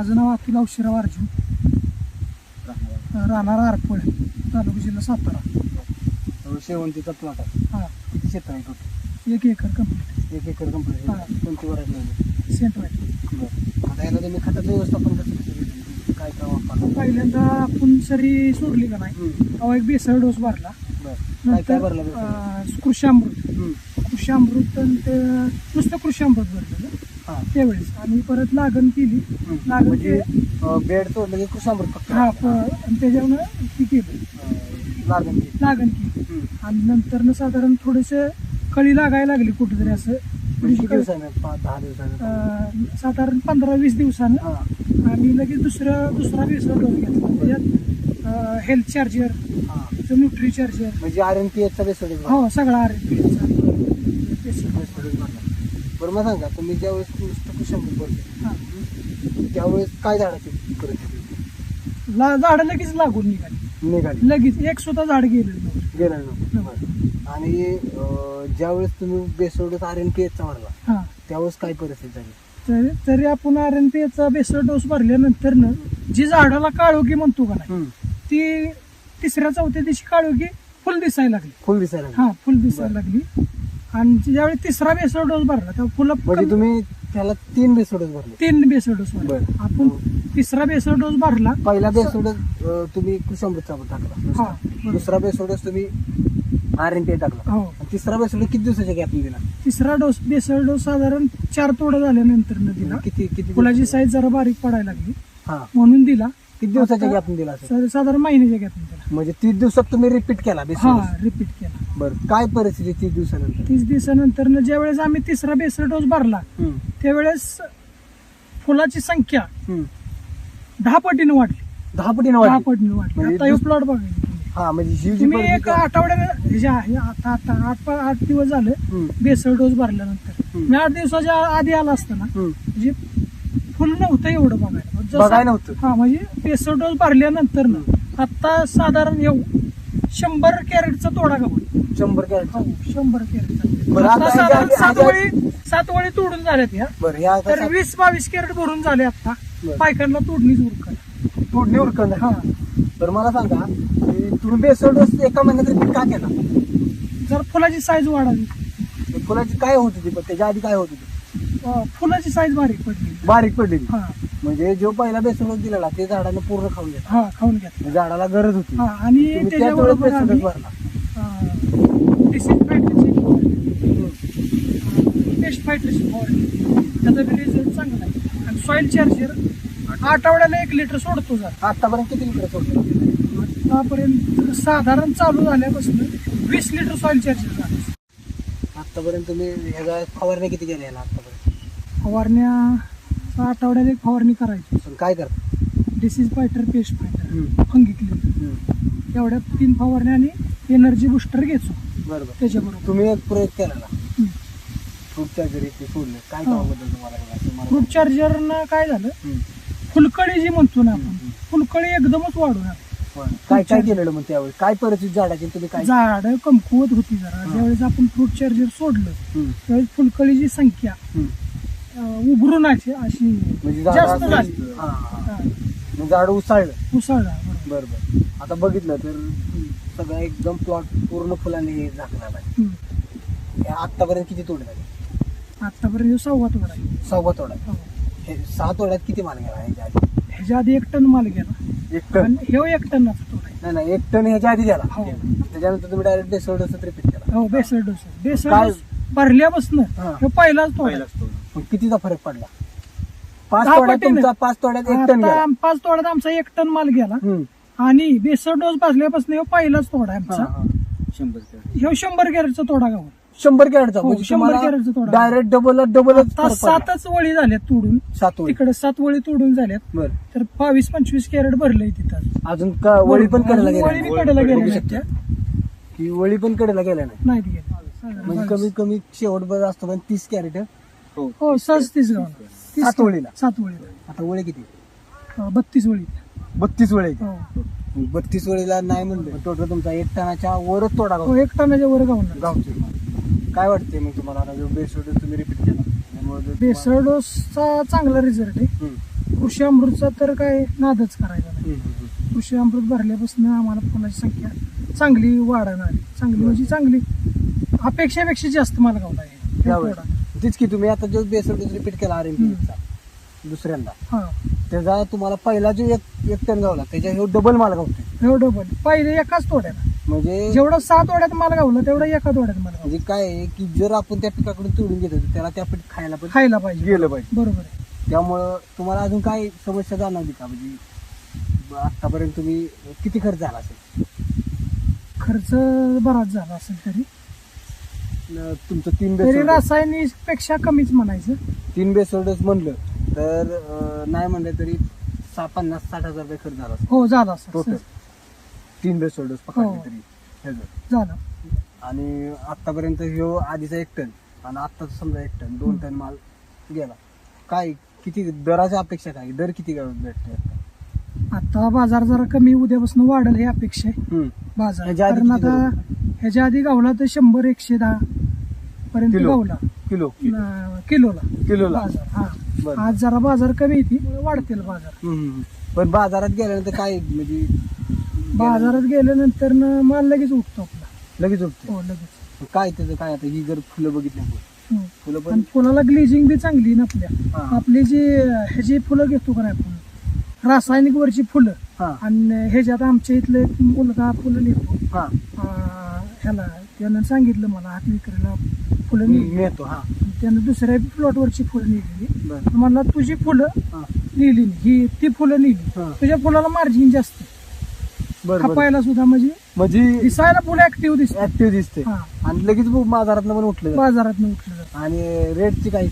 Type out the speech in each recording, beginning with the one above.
माझं नाव अतुल औशिराव अर्जुन राहणार आरपळ तालुका जिल्हा सातारा. शेवंतीचा प्लॉट आहे. हा. किती क्षेत्र आहे टोटल एक एकर कंप्लीट एक एकर कंप्लीट हा. कोणती वरायटी लावली सेंट वाईट बरं. आता याला तुम्ही खताचं व्यवस्थापन कसं? काय काय वापरलं? पहिल्यांदा आपण सरी सोडली का नाही. तेव्हा एक बेसळ डोस भरला. काय काय भरलं बरं? अं, कृषामृत हम्म. कृषामृत आणि ते नुसतं कृषामृत भरलेलं. हा. त्यावेळेस. आणि परत लागण केली. लागण म्हणजे ते अं, बेड तोडलं की कृषामृत फक्त. हा प- आणि त्याच्यावर ती केलं. अं, लागण केली. लागण केली. आणि नंतर साधारण थोडेसे कळी लागायला लागली कुठेतरी असं. म्हणजे थोडीशी किती कळी- दिवसानं? पाच दहा दिवसानं? अं, साधारण पंधरा वीस दिवसानं. हा. आणि लगेच दुसरं दुसरा बेसळ डोस घेतला. त्याच्यात हेल्थ चार्जर हा. न्यूट्री चार्जर म्हणजे आर एन पी बेसोड हो सगळा आर बरं मला सांगा तुम्ही ज्यावेळेस नुसतं कृषामृत बोलते त्यावेळेस काय झाडाची परिस्थिती झाड लगेच लागून निघाली. निघाली. लगेच एक सुद्धा झाड गेलं नव्हतं. गेलं नव्हतं. आणि अं, ज्यावेळेस तुम्ही बेसोडच आर एन पी एचचा मारला हा. त्यावेळेस काय परिस्थिती झाली? तरी तरी आपण आर एन पी चा बेसळ डोस भरल्यानंतर न जी झाडाला काळोखी म्हणतो का नाही ती तिसऱ्या चौथ्या दिवशी काळोखी फुल दिसायला लागली. फुल दिसायला लागली. हा फुल दिसायला लागली. आणि ज्यावेळी तिसरा बेसळ डोस भरला तेव्हा फुलं म्हणजे कमी- तुम्ही त्याला तीन बेसोडच भरले. तीन बेसळ डोस भरला. बरं. आपण तिसरा बेसळ डोस भरला पहिला बेसोडच अं, तुम्ही कृषामृतचा टाकला. हा. बरोबर. दुसरा बेसोडच तुम्ही आर एन पी टाकला. हो. आणि तिसरा बेसोड किती दिवसाच्या गॅप दिला? तिसरा डोस बेसळ डोस साधारण चार तोडं झाल्यानंतर न दिला. किती किती फुलाची दिवस? साईज जरा बारीक पडायला लागली. हा. म्हणून दिला. किती दिवसाच्या आता- गॅप दिला असेल? सा- साधारण महिन्याच्या गॅपने दिला. म्हणजे तीस दिवसात तुम्ही रिपीट केला हा बेसोड रिपीट केला. बरं काय परिस्थिती तीस दिवसानंतर? तीस दिवसानंतर न ज्या वेळेस आम्ही तिसरा बेसळ डोस भरला हम्म, त्यावेळेस फुलाची संख्या हम्म. दहा पटीने वाढली. दहा पटीने दहा वाढली पटीने वाढली. म्हणजे आता हे दुस- प्लॉट बघा. हा म्हणजे ही जी तुम्ही परिस्थिती एक आठवड्यानं हे जे आहे आता आता आठ आठ दिवस झाले हम्म, बेसळ डोस भरल्यानंतर. हम्म. मी आठ दिवसाच्या आधी आला असताना हम्म. म्हणजे फुल नव्हतं एवढं बघायला. जसं- बघायला नव्हतं. हा म्हणजे बेसळ डोस भरल्यानंतर ना आता साधारण येऊ शंभर कॅरेटचा तोडा गहू शंभर कॅरेट हो शंभर कॅरेटचा. बरं, आता आता साधारण ह्याच्या- सात ह्याच्या- वळी सात वळी तोडून झाल्यात ह्या. बरं ह्या आता तर सात- वीस बावीस कॅरेट भरून झाले आता. बरं. पायकांना तोडणीच उरकत तोडणी उरकलं हा. तर मला सांगा की तुम्ही बेसोड डोस एका महिन्यात रिपीट का केला? जर फुलाची साईज वाढावी. फुलाची काय होत होती? पण त्याच्या आधी काय होत होती? अं, फुलाची साईज बारीक पडली. बारीक पडलेली. हा. म्हणजे जो पहिला डोस दिलेला ते झाडानं पूर्ण खाऊन घेतला. हा खाऊन घेतला. झाडाला गरज होती. हा आणि तुम्ही त्याच वेळेस त्याच्याबरोबर बेसोड आम्ही डोस भरला डिसीज फायटरची पेस्ट फायटरची फवारणी त्याचा बी रिझल्ट चांगला आहे. आणि सॉइल चार्जर आठवड्याला एक लिटर सोडतो जर. आतापर्यंत किती लिटर सोडलं आतापर्यंत साधारण चालू झाल्यापासून वीस लिटर सॉइल चार्जर झालं. आतापर्यंत तुम्ही ह्याचा फवारणी किती केल्या याला आतापर्यंत? फवारण्या आठवड्याला एक फवारणी करायची. पण काय करता disease fighter pest fighter fungi clear. एवढ्या तीन फवारण्या आणि एनर्जी बुस्टर घ्यायचो बरोबर. त्याच्याबरोबर. तुम्ही एक प्रयोग केला ना? हम्म. फ्रूटच्या जरी ते सोडलं. काय. कामाबद्दल तुम्हाला फ्रूट चार्जरनं काय झालं. फुलकळी जी म्हणतो ना आपण. फुलकळी एकदमच आली. पण काय काय केलेलं मग त्यावेळी? काय परिस्थिती झाडाची? तुम्ही काय झाड कमकुवत होती जरा. ज्यावेळेस आपण फ्रूट चार्जर सोडलं त्यावेळेस फुलकळीची संख्या. अं, उभरूनाची अशी म्हणजे जास्त झाड झाली हा, हा. हा, म्हणजे झाड उसाळलं उसळला बरोबर बरोबर आता बघितलं तर सगळं एकदम प्लॉट पूर्ण फुलाने हे झाकलेला आहे हम्म. हे आतापर्यंत किती तोडे झाले आतापर्यंत सव्वा तोडा आहे. सव्वा तोडा हो. हे सहा तोड्यात किती माल गेला ह्याच्या आधी ह्याच्या आधी एक टन माल गेला एक टन आणि हे एक टनाचा तोडा आहे. नाही नाही एक टन ह्याच्या आधी गेला हो. त्याच्यानंतर तुम्ही डायरेक्ट बेसोड रिपीट केला हो बेसळ डोस बेसळ काय? डोस भरल्यापासून हा. पहिलाच तोडा मग कितीचा फरक पडला? पाच दहा तोड्यात पटीने. तुमचा पाच तोड्यात एक टन गेला. पाच तोड्यात आमचा एक टन माल गेला. हम्म. आणि बेसळ डोस भरल्यापासून हे पहिलाच तोडा आहे हा, आमचा. हा. ह्यो शंभर कॅरेटचा. तोडा गाव. शंभर कॅरेटचा. हो, म्हणजे शंभर कॅरेटचा तोडा. डायरेक्ट डबल डबलच आता सातच वळी झाल्यात तोडून. सात वळी. तिकडे सात वळी तोडून झाल्यात. बर. तर बावीस पंचवीस कॅरेट भरलंय तिथं. अजून का वळी पण कडेला अजून वळी बी गेल्या कडेला बघू गेल्या. की वळी पण कडेला गेल्या नाही? नाहीत गेले म्हणजे कमीत कमी शेवट बरं असतो पण तीस कॅरेट. हो सहज तीस गाव. सात वळीला सात वळीला आता वळी किती? अं, बत्तीस वळी बत्तीस वळी हो. बत्तीस वळीला नाही म्हणलं. टोटल तुमचा एक टनाच्या वरच तोडा हो एक टनाच्या वर गावून गावचे. काय वाटते मग तुम्हाला? आता जो तुम्ही रिपीट केला. त्यामुळे जर तुम्हाला- बेसळ डोसचा चांगला रिझल्ट आहे. हम्म. कृषी अमृतचा तर काय नादच करायचा नाही. हम्म, हम्म, हम्म. कृषी अमृत भरल्यापासून आम्हाला फुलाची संख्या चांगली वाढायला आली चांगली म्हणजे चांगली. अपेक्षापेक्षा जास्त मला गावला आहे. हे त्यावेळेस. तेच की तुम्ही आता जो बेसल डोस रिपीट केला आर चा दुसऱ्यांदा हा. त्याचा तुम्हाला पहिला जो एक एक टन गावला त्याच्या ह्यो डबल माल एवढं डबल पहिले एकाच तोड्यात म्हणजे जेवढं सात तोड्यात मला गावलं तेवढं एका तोड्यात मला गावलं. म्हणजे काय आहे की जर आपण त्या पिकाकडून तोडून घेतो तर त्याला त्या पीठ खायला पण खायला पाहिजे. गेलं पाहिजे. बरोबर आहे. त्यामुळं तुम्हाला अजून काय समस्या जाणवली का? म्हणजे आतापर्यंत तुम्ही किती खर्च झाला असेल? खर्च बराच झाला असेल तरी. न- तुमचं तीन तरी बेस रासायनिकपेक्षा कमीच म्हणायचं. तीन बेस डोस म्हणलं तर अं, नाही म्हणलं तरी सहा पन्नास साठ हजार रुपये खर्च झाला हो झाला टोटल तीन बेस डोस पकडले हो. तरी. ह्याचं झालं. आणि आतापर्यंत ह्यो आधीचा एक टन आणि आत्ताचा समजा एक टन दोन टन माल गेला. काय किती दराची अपेक्षा काय? दर किती भेटते आता? बाजार जरा कमी उद्यापासून वाढेल ही अपेक्षा आहे. बाजार. ह्याच्या आधी कारण किती आता ह्याच्या आधी गावला तर शंभर एकशे दहा. पर्यंत किलो. गावला. किलो. न- किलोला. किलोला. बाजार हा. आज जरा बाजार कमी येते वाढतील बाजार. हम्म. पण बाजारात गेल्यानंतर काय म्हणजे बाजारात गेल्यानंतर न माल लगेच उठतो आपला. लगेच उठते. हो लगेच. काय त्याचं काय आता ही जर फुलं बघितली आपण, हम्म. फुलं आणि पण फुलाला ग्लेजिंग बी चांगली ना आपल्या. हा. आपली जी ह्याची फुलं घेतो का नाही आपण रासायनिक वरची फुलं हा. आणि ह्याच्यात आमच्या इथलं एक मुलगा फुलं हा. अं, ह्याला त्यानं सांगितलं मला हात विक्रीला फुलं हा. त्यानं दुसऱ्या प्लॉटवरची फुलं नेलेली बर. मला तुझी फुलं हा. नाही. ही ती फुलं हा. तुझ्या फुलाला मार्जिन जास्त. बर बर. खपायला सुद्धा म्हणजे म्हणजे दिसायला फुलं ऍक्टिव्ह दिसत ऍक्टिव्ह दिसते. हा. आणि लगेच बाजारात पण उठलं जातं. बाजारात उठलं जातं. आणि रेटची काही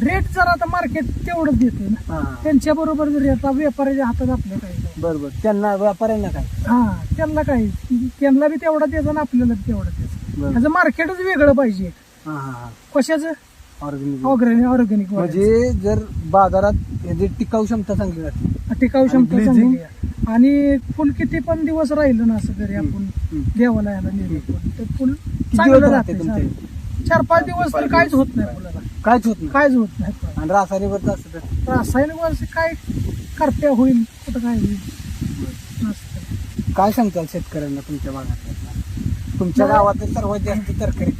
रेट जर आता मार्केट तेवढंच देते ना हा. त्यांच्या बरोबर जर आता व्यापाऱ्याच्या हातात आपल्या काही नाही. बर बर. त्यांना व्यापाऱ्यांना काय? हा त्यांना काय? त्यांना बी तेवढा द्यायचा आणि आपल्याला बी तेवढा द्यायचा बर. त्याचं मार्केटच वेगळं पाहिजे. हा हा हा. कशाचं? ऑर्गॅनिक ऑर्गॅनिक ऑर्गॅनिक म्हणजे जर बाजारात याची टिकाऊ क्षमता चांगली राहते. टिकाऊ क्षमता आणि चांगली? आहे. आणि फुल किती पण दिवस राहिलं ना असं घरी आपण हम्म. देवाला यायला नेलं फुल तर फुल चांगलं दिवस राहते राहते तुमच्या चांगलं. चार पाच दिवस तर काहीच होत नाही फुलाला काहीच होत नाही. काहीच होत नाही फुलाला. आणि रासायनिकवरचं असतं तर? रासायनिक वर्ष काय करप्या होईल? कुठं काय होईल? नसतं. काय सांगताल शेतकऱ्यांना तुमच्या भागात? तुमच्या. गावात सर्वात जास्त तरकारी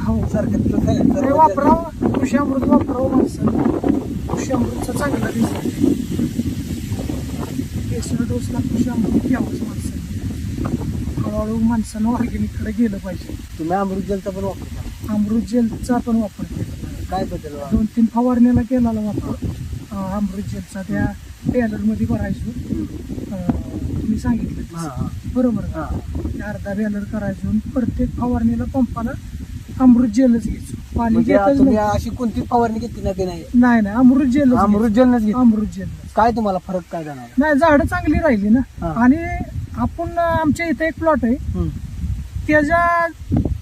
हो. सरकारी वापरावं कृषी अमृत वापरावं माणसं. कृषी अमृतचा चांगला रिझल्ट बेसर डोसला कृषी अमृत घ्यावंच माणसं. हळूहळू माणसानं ऑर्गॅनिककडे गेलं पाहिजे. तुम्ही अमृत जलचा पण वापरता अमृत जेलचा पण वापर केला. काय बदल दोन तीन फवारण्याला केलेला वापर. अमृत जेलचा त्या बॅलरमध्ये भरायचो तुम्ही सांगितलं बरोबर का? ते अर्धा बॅलर करायचो प्रत्येक फवारणीला पंपाला अमृत जेलच घ्यायचो. पाणी म्हणजे घेतच तुम्ही नव्हतं. अशी कोणती फवारणी घेतली ना नाही? नाही नाही. अमृत जेल अमृत जलनच घेतली. अमृत जेल काय तुम्हाला फरक काय जाणार नाही झाडं चांगली राहिली ना. हा. आणि आपण आमच्या इथे एक प्लॉट आहे. त्याच्या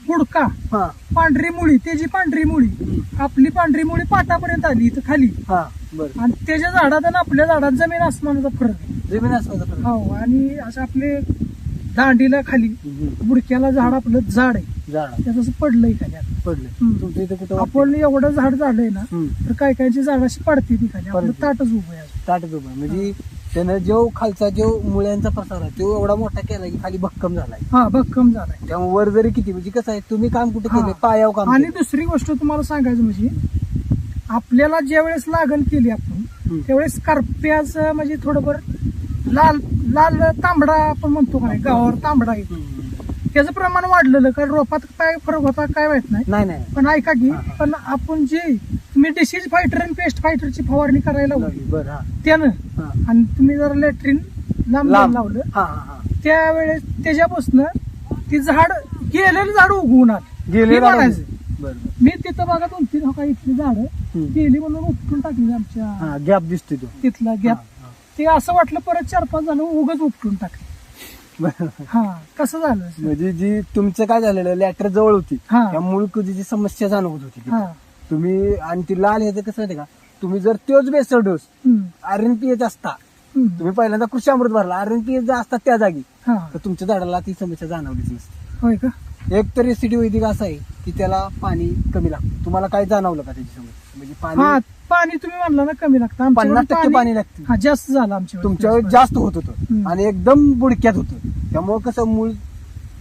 गुडका हा पांढरी मुळी त्याची पांढरी मुळी आपली पांढरी मुळी पाटापर्यंत आली इथं खाली हा बर आणि त्याच्या झाडात आणि आपल्या झाडात जमीन आसमानाचा फरक आहे जमीन आसमानचा फरक हो आणि असं आपले दांडीला खाली. बुडक्याला झाड आपलं झाड आहे झाड त्याचं असं पडलंय खाली आता. पडले हम्म. तुमच्या इथे कुठं आपण एवढं झाड झालंय ना हम्म. तर काय कायची झाड अशी पडते ती खाली आपलं पडते. ताटच उभं आहे. ताटच उभं आहे. म्हणजे त्यानं जो खालचा जो मुळ्यांचा प्रसार आहे तो एवढा मोठा केला की खाली भक्कम झालाय हा भक्कम झालाय त्यामुळे वर जरी किती म्हणजे कसं आहे तुम्ही काम कुठे हा. केले पायाव काम आणि. दुसरी गोष्ट तुम्हाला सांगायचं म्हणजे आपल्याला ज्या वेळेस लागण केली आपण हम्म. त्यावेळेस करप्याचं म्हणजे थोडंफार लाल लाल तांबडा आपण म्हणतो का नाही गावावर तांबडा येतो हम्म. त्याचं प्रमाण वाढलेलं कारण रोपात काय फरक होता काय माहीत नाही नाही नाही पण ऐका की हा, हा. पण आपण जे तुम्ही डिसीज फायटर आणि पेस्ट फायटरची फवारणी करायला लावली बरं हा त्यानं हा. आणि तुम्ही जर लॅट्रिन लांब लांब. लावलं हा हा हा त्यावेळेस त्याच्यापासून ती झाड गेलेलं झाड उगवून आलं गेले हे म्हणायचं. मी तिथं बघा दोन तीन हो का इथली झाड. गेली म्हणून उपटून टाकली आमच्या हा गॅप दिसतोय तो तिथला गॅप हा, हा. ते असं वाटलं परत चार पाच झालं उगच उपटून टाकले. हा कसं झालं म्हणजे जी तुमचं काय झालेलं लॅटर जवळ होती. हा. त्या मूळ कुजीची समस्या जाणवत होती तिथे. हा. तुम्ही आणि ती लाल ह्याचं कसं माहिती का? तुम्ही जर तोच बेसर डोस हम्म, आर एन पी एच असता हम्म, तुम्ही पहिल्यांदा कृषी अमृत भरला आर एन पी एच असता त्या जागी हा. तर तुमच्या झाडाला ती समस्या जाणवलीच नसते. होय का? एक तर एसिडी वैदिक असं आहे की त्याला पाणी कमी लागतं. तुम्हाला काय जाणवलं का त्याची समस्या? म्हणजे हा पाणी पाणी तुम्ही म्हणला ना कमी लागतं. आमच्याकडे पन्नास टक्के पाणी लागते. हा जास्त झालं आमच्या तुमच्यावर जास्त होत होतं. हम्म. आणि एकदम बुडक्यात होतं. त्यामुळे कसं मूळ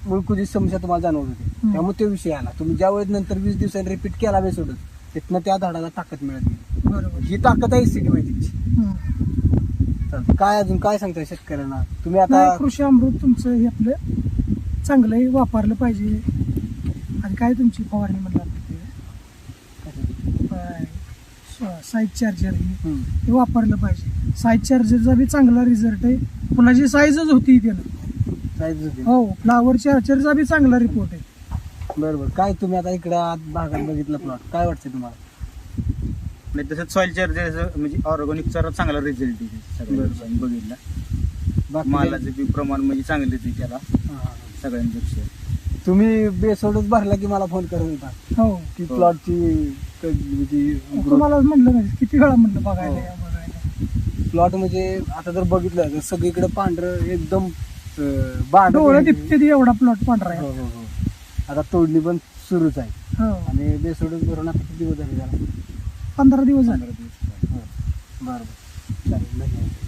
मुळकुजी समस्या तुम्हाला जाणवत होती. त्यामुळे तो विषय आला. तुम्ही ज्या वेळेस नंतर वीस दिवसांनी रिपीट केला वेळ सोडून तिथनं त्या झाडाला ताकद मिळत गेली बरोबर. ही ताकद आहे सिटी वैदिकची. काय अजून काय सांगताय शेतकऱ्यांना? तुम्ही आता कृषी अमृत तुमचं हे आपलं चांगलं वापरलं पाहिजे. आणि काय तुमची फवारणी म्हणला साईज चार्जर हे. हे वापरलं पाहिजे. साईज चार्जरचा बी चांगला रिझल्ट आहे. फुलाची साईजच होती त्यानं. होती. हो फ्लावर चार्जरचा बी चांगला रिपोर्ट आहे. बरोबर. काय तुम्ही आता इकडं आत भागात बघितलं प्लॉट काय वाटतं तुम्हाला? नाही तसंच सॉइल चार्जर म्हणजे ऑर्गॅनिकचा चांगला रिझल्ट आहे. सगळ्या बरोबर. दिवसांनी बघितला. बाकी मालाचं बी प्रमाण म्हणजे चांगलं आहे त्याला. हा, हा. सगळ्यांपेक्षा. तुम्ही बेसोडच भरला की मला फोन करत होता हो. की हो. प्लॉटची म्हणजे तुम्हाला म्हणलं नाही किती वेळा म्हणलं बघायला या, बघायला प्लॉट म्हणजे आता जर बघितलं तर सगळीकडे पांढरं एकदम डोळं दिपते ती एवढा प्लॉट पांढरा हो, आहे. हो, हो. आता तोडणी पण सुरूच आहे. हो. आणि बेसोडच भरून आता किती दिवस झाले त्याला? पंधरा दिवस झाले. हो. बरं बरं. चालेल धन्यवाद.